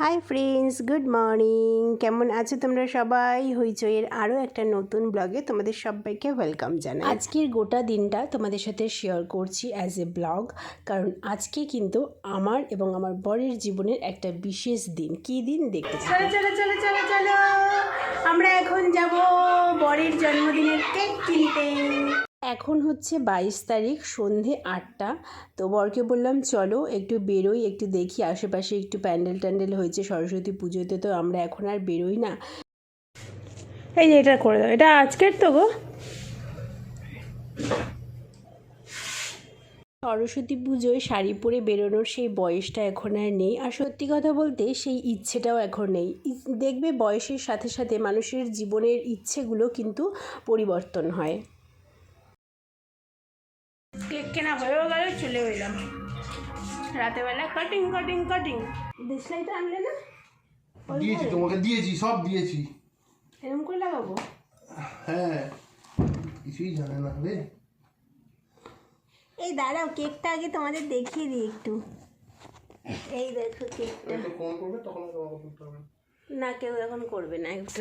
Hi friends good morning কেমন আছো তোমরা সবাই? হইচইয়ের আরও একটা নতুন ব্লগে তোমাদের সবাইকে ওয়েলকাম জানাই। আজকের গোটা দিনটা তোমাদের সাথে শেয়ার করছি অ্যাজ এ ব্লগ কারণ আজকে কিন্তু আমার এবং আমার বরের জীবনের একটা বিশেষ দিন। কী দিন দেখতে চলো চলো চলো চলো চলো। আমরা এখন যাব বরের জন্মদিনের কেক কিনতে। এখন হচ্ছে বাইশ তারিখ, সন্ধে আটটা। তো বরকে বললাম, চলো একটু বেরোই, একটু দেখি আশেপাশে একটু প্যান্ডেল ট্যান্ডেল হয়েছে সরস্বতী পুজোতে, তো আমরা এখন আর বেরোই না। এই যে এটা করে দাও, এটা আজকের তো গো। সরস্বতী পুজোয় শাড়ি পরে বেরোনোর সেই বয়সটা এখন আর নেই। আর সত্যি কথা বলতে সেই ইচ্ছেটাও এখন নেই। দেখবে বয়সের সাথে সাথে মানুষের জীবনের ইচ্ছেগুলো কিন্তু পরিবর্তন হয়। কেক কেনা হয়েও গেল চলে এলাম। রাতেবেলা কাটিং কাটিং কাটিং দেশলাই তো আনলে না? দিয়েছি তোমাকে দিয়েছি সব দিয়েছি। এরকম করে লাগাবো? হ্যাঁ কিছুই জানে না রে। এই দাঁড়াও কেকটা আগে তোমাদের দেখিয়ে দিই একটু। এই দেখো কেকটা। তো ফোন করবে তখন তোমাকে বলতে হবে। না কেউ এখন করবে না একটা।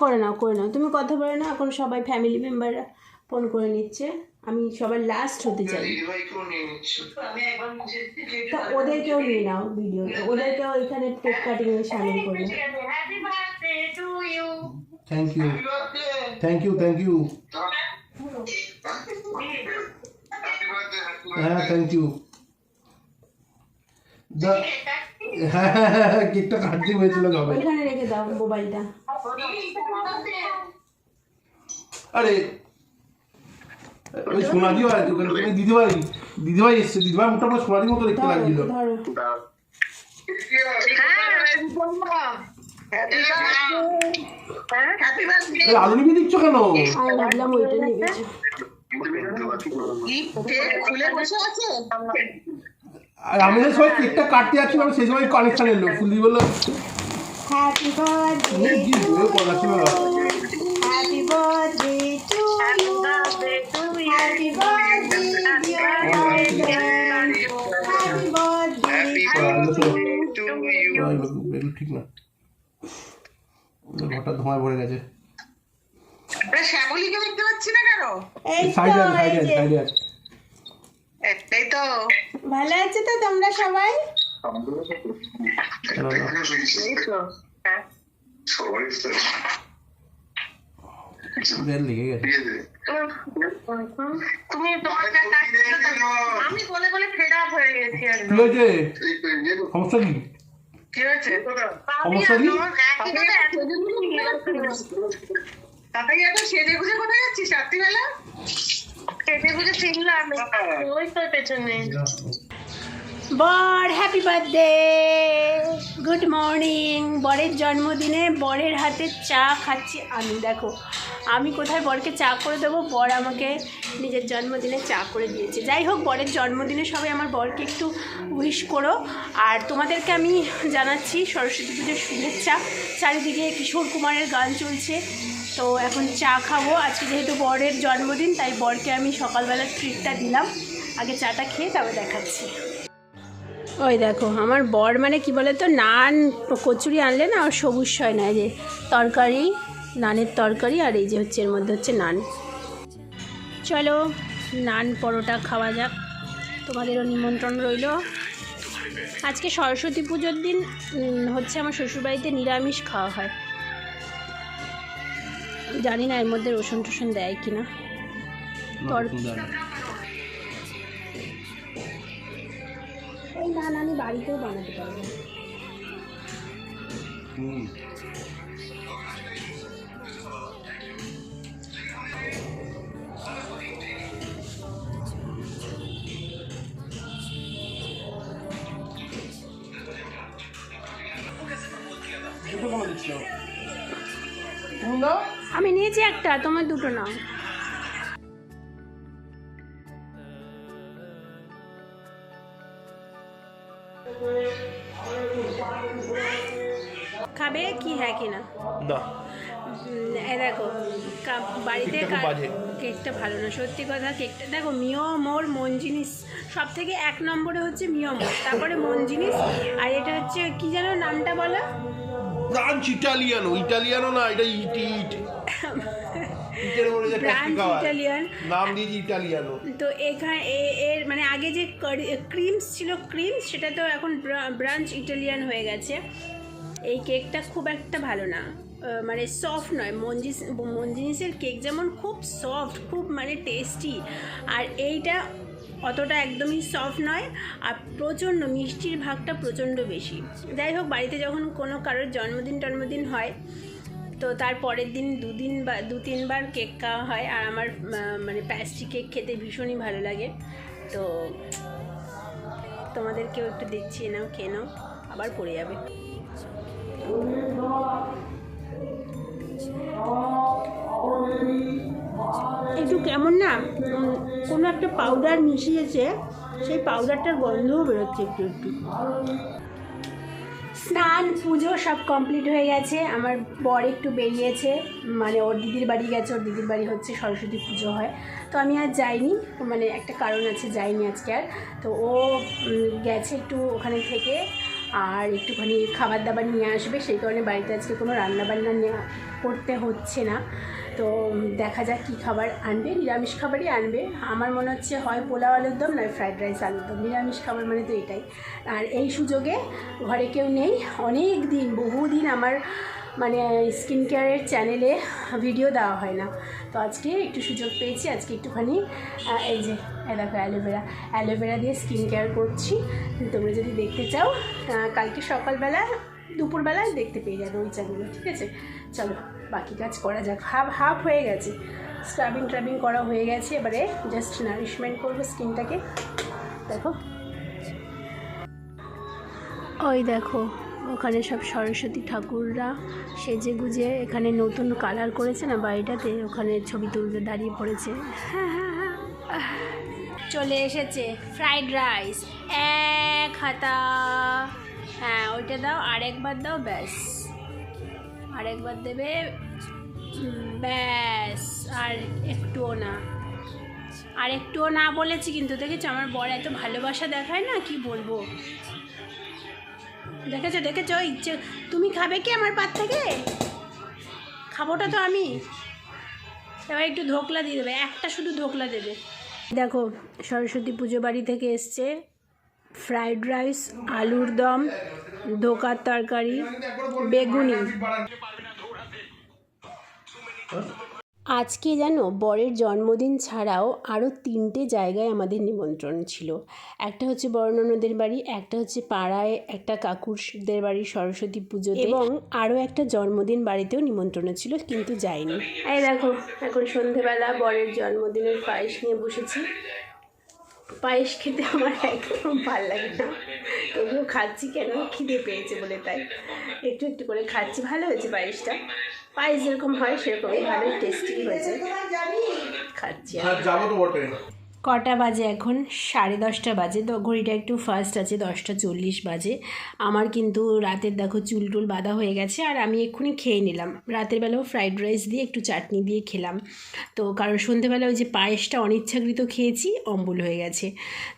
করে নাও করে নাও। তুমি কথা বলে না এখন সবাই ফ্যামিলি মেম্বাররা ফোন করে নিচ্ছে। আমি সবার লাস্ট হতে চাই। তা ওদেরকেও নিয়ে নাও ভিডিও ওদেরকেও এখানে কেক কাটিং এ সামিল করবে। Thank you thank you thank you হ্যাঁ থ্যাংক ইউ হ্যাঁ হ্যাঁ হ্যাঁ হ্যাঁ কেকটা হয়েছিল কবে? ওইখানে রেখে দাও মোবাইলটা। আরে ওই সোনাদিও ওখানে তুমি দিদিভাই দিদিভাই এসছে দিদিভাই মোটামুটি সোনাদির মতো দেখতে লাগছিল। আলু নিবি দিচ্ছ কেন? আমি ভাবলাম ওইটা যে সময় কেকটা কাটতে যাচ্ছিলাম সেই সময় কানেকশন এলো ফুলি বলল হ্যাপি বার্থডে। হ্যাপি বার্থডে ঠিক না। ঘরটা ধোঁয়ায় ভরে গেছে। শ্যামলীকে দেখতে পাচ্ছি না কেন? সাইডে সাইডে সাইডে এই তো। ভালো আছে তো তোমরা সবাই? হ্যাঁ। বেল লেগে গেছে। তুমি আমি বলে বলে ফেড হয়ে গেছি আর কি। হয়েছে সমস্যা কি? কি হয়েছে? সমস্যা কি? তাতে এত সেজে গুজে কোথায় যাচ্ছিস? রাত্রিবেলা? সেজে গুজে ফিরলাম ওই তোর পেছনে। বর হ্যাপি বার্থডে গুড মর্নিং বরের জন্মদিনে বরের হাতে চা খাচ্ছি আমি। দেখো, আমি কোথায় বরকে চা করে দেবো? বর আমাকে নিজের জন্মদিনে চা করে দিয়েছে। যাই হোক, বরের জন্মদিনে সবাই আমার বরকে একটু উইশ করো। আর তোমাদেরকে আমি জানাচ্ছি সরস্বতী পুজোর শুভেচ্ছা। চারিদিকে কিশোর কুমারের গান চলছে। তো এখন চা খাব। আজকে যেহেতু বরের জন্মদিন, তাই বরকে আমি সকালবেলার ট্রিটটা দিলাম। আগে চাটা খেয়ে তবে দেখাচ্ছি। ওই দেখো, আমার বর মানে কি বলে তো নান কচুরি আনলে না আর সবুজ হয় না যে তরকারি, নানের তরকারি আর এই যে হচ্ছে এর মধ্যে হচ্ছে নান। চলো, নান পরোটা খাওয়া যাক। তোমাদেরও নিমন্ত্রণ রইল। আজকে সরস্বতী পুজোর দিন হচ্ছে আমার শ্বশুরবাড়িতে নিরামিষ খাওয়া হয়। জানি না এর মধ্যে রসুন টসুন দেয় কিনা। তর- এই নান আমি বাড়িতেও বানাতে পারব। আমি নিয়েছি একটা তোমার দুটো নাও। খাবে কি হ্যাঁ কি না? না। এই দেখো বাড়িতে কেকটা ভালো না সত্যি কথা কেকটা দেখো মিও মোর মন জিনিস সব থেকে এক নম্বরে হচ্ছে মিও মোর তারপরে মন জিনিস আর এটা হচ্ছে কি যেন নামটা বলো? ব্রাঞ্চ ইটালিয়ানো ইটালিয়ানো না এটা ইট ইট। ব্রাঞ্চ ইটালিয়ান নাম দিয়েছি ইটালিয়ানো তো এখানে এর মানে আগে যে ক্রিমস ছিল ক্রিমস সেটা তো এখন ব্রাঞ্চ ইটালিয়ান হয়ে গেছে। এই কেকটা খুব একটা ভালো না। মানে সফট নয়। মঞ্জিস মঞ্জিনিসের কেক যেমন খুব সফট খুব মানে টেস্টি আর এইটা অতটা একদমই সফট নয়। আর প্রচণ্ড মিষ্টির ভাগটা প্রচণ্ড বেশি। যাই হোক বাড়িতে যখন কোনো কারোর জন্মদিন টন্মদিন হয় তো তার পরের দিন দুদিন বা, দু তিনবার কেক খাওয়া হয়। আর আমার মানে প্যাস্ট্রি কেক খেতে ভীষণই ভালো লাগে। তো তোমাদেরকেও একটু দিচ্ছি নাও, খেয়ে নাও। আবার পড়ে যাবে। একটু কেমন না কোনো একটা পাউডার মিশিয়েছে, সেই পাউডারটার গন্ধও বেরোচ্ছে একটু একটু। স্নান, পুজো সব কমপ্লিট হয়ে গেছে। আমার বর একটু বেরিয়েছে। মানে ওর দিদির বাড়ি গেছে, ওর দিদির বাড়ি হচ্ছে সরস্বতী পুজো হয়। তো আমি আর যাইনি। মানে একটা কারণ আছে, যাইনি আজকে আর। তো ও গেছে একটু ওখানে থেকে। আর একটুখানি খাবার দাবার নিয়ে আসবে, সেই কারণে বাড়িতে আজকে কোনো রান্নাবান্না নেওয়া করতে হচ্ছে না। তো দেখা যাক কী খাবার আনবে। নিরামিষ খাবারই আনবে। আমার মনে হচ্ছে হয় পোলাও আলুর দম, নয় ফ্রাইড রাইস আলুর দম। নিরামিষ খাবার মানে তো এটাই। আর এই সুযোগে ঘরে কেউ নেই। অনেক দিন, বহুদিন আমার মানে স্কিন কেয়ারের চ্যানেলে ভিডিও দেওয়া হয় না। তো আজকে একটু সুযোগ পেয়েছি, আজকে একটুখানি এই যে দেখো অ্যালোভেরা। অ্যালোভেরা দিয়ে স্কিন কেয়ার করছি। তোমরা যদি দেখতে চাও কালকে সকালবেলা দুপুরবেলায় দেখতে পেয়ে যাবে ওই চ্যানেলে, ঠিক আছে? চলো, বাকি কাজ করা যাক। হাফ হাফ হয়ে গেছে। স্ক্রাবিং, ট্রাবিং করা হয়ে গেছে। এবারে জাস্ট নারিশমেন্ট করব স্কিনটাকে। দেখো। ওই দেখো ওখানে সব সরস্বতী ঠাকুররা সেজে গুজে এখানে নতুন কালার করেছে না বাড়িটাতে? ওখানে ছবি তুলতে দাঁড়িয়ে পড়েছে। হ্যাঁ হ্যাঁ হ্যাঁ। চলে এসেছে ফ্রাইড রাইস। এক হাতা। হ্যাঁ ওইটা দাও, আরেকবার দাও, ব্যাস। আরেকবার দেবে, ব্যাস। আর একটুও না। আর একটুও না বলেছি কিন্তু, দেখেছ? আমার বর এত ভালোবাসা দেখায় না, কি বলব? দেখেছ দেখেছ, ইচ্ছে তুমি খাবে কি আমার পাত থেকে? খাবোটা তো আমি। এবার একটু ধোকলা দিয়ে দেবে, একটা শুধু ধোকলা দেবে। দেখো, সরস্বতী পুজো বাড়ি থেকে এসছে। ফ্রাইড রাইস, আলুর দম, ধোকার তরকারি, বেগুনি। আজকে যেন বরের জন্মদিন ছাড়াও আরও তিনটে জায়গায় আমাদের নিমন্ত্রণ ছিল। একটা হচ্ছে বর্ণনদের বাড়ি একটা হচ্ছে পাড়ায় একটা কাকুরদের বাড়ি সরস্বতী পুজো এবং আরও একটা জন্মদিন বাড়িতেও নিমন্ত্রণ ছিল কিন্তু যাইনি এই দেখো এখন সন্ধেবেলা বরের জন্মদিনের পায়েস নিয়ে বসেছি। পায়েস খেতে আমার একদম ভালো লাগে না। তবুও খাচ্ছি কেন? খিদে পেয়েছে বলে তাই। একটু একটু করে খাচ্ছি ভালো হয়েছে পায়েসটা। পায়েস যেরকম হয় সেরকমই ভাবে টেস্টি হয়েছে খাচ্ছি। আর। হ্যাঁ যাব তো বটে। কটা বাজে এখন? সাড়ে দশটা বাজে। তো ঘড়িটা একটু ফার্স্ট আছে, দশটা চল্লিশ বাজে। আমার কিন্তু রাতের দেখো চুল টুল বাঁধা হয়ে গেছে আর আমি এক্ষুনি খেয়ে নিলাম। রাতের বেলাও ফ্রাইড রাইস দিয়ে একটু চাটনি দিয়ে খেলাম। তো কারণ সন্ধেবেলা ওই যে পায়েসটা অনিচ্ছাকৃত খেয়েছি, অম্বুল হয়ে গেছে।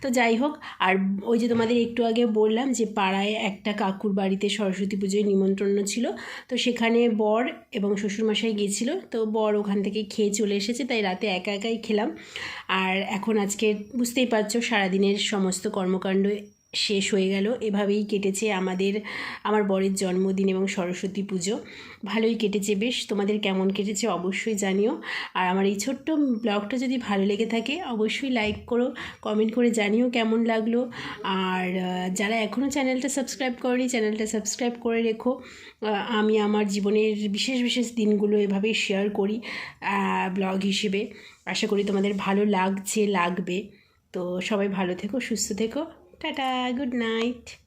তো যাই হোক, আর ওই যে তোমাদের একটু আগে বললাম যে পাড়ায় একটা কাকুর বাড়িতে সরস্বতী পুজোয় নিমন্ত্রণ ছিল। তো সেখানে বর এবং শ্বশুরমশাই গিয়েছিল। তো বর ওখান থেকে খেয়ে চলে এসেছে, তাই রাতে একা একাই খেলাম। আর এখন আজকে বুঝতেই পারছ, সারাদিনের সমস্ত কর্মকাণ্ড শেষ হয়ে গেল। এভাবেই কেটেছে আমাদের, আমার বরের জন্মদিন এবং সরস্বতী পুজো। ভালোই কেটেছে বেশ। তোমাদের কেমন কেটেছে অবশ্যই জানিও। আর আমার এই ছোট্ট ব্লগটা যদি ভালো লেগে থাকে, অবশ্যই লাইক করো, কমেন্ট করে জানিও কেমন লাগল। আর যারা এখনও চ্যানেলটা সাবস্ক্রাইব করেনি, চ্যানেলটা সাবস্ক্রাইব করে রেখো। আমি আমার জীবনের বিশেষ বিশেষ দিনগুলো এভাবেই শেয়ার করি ব্লগ হিসেবে। আশা করি তোমাদের ভালো লাগছে, লাগবে। তো সবাই ভালো থেকো, সুস্থ থেকো। টাটা, গুড নাইট।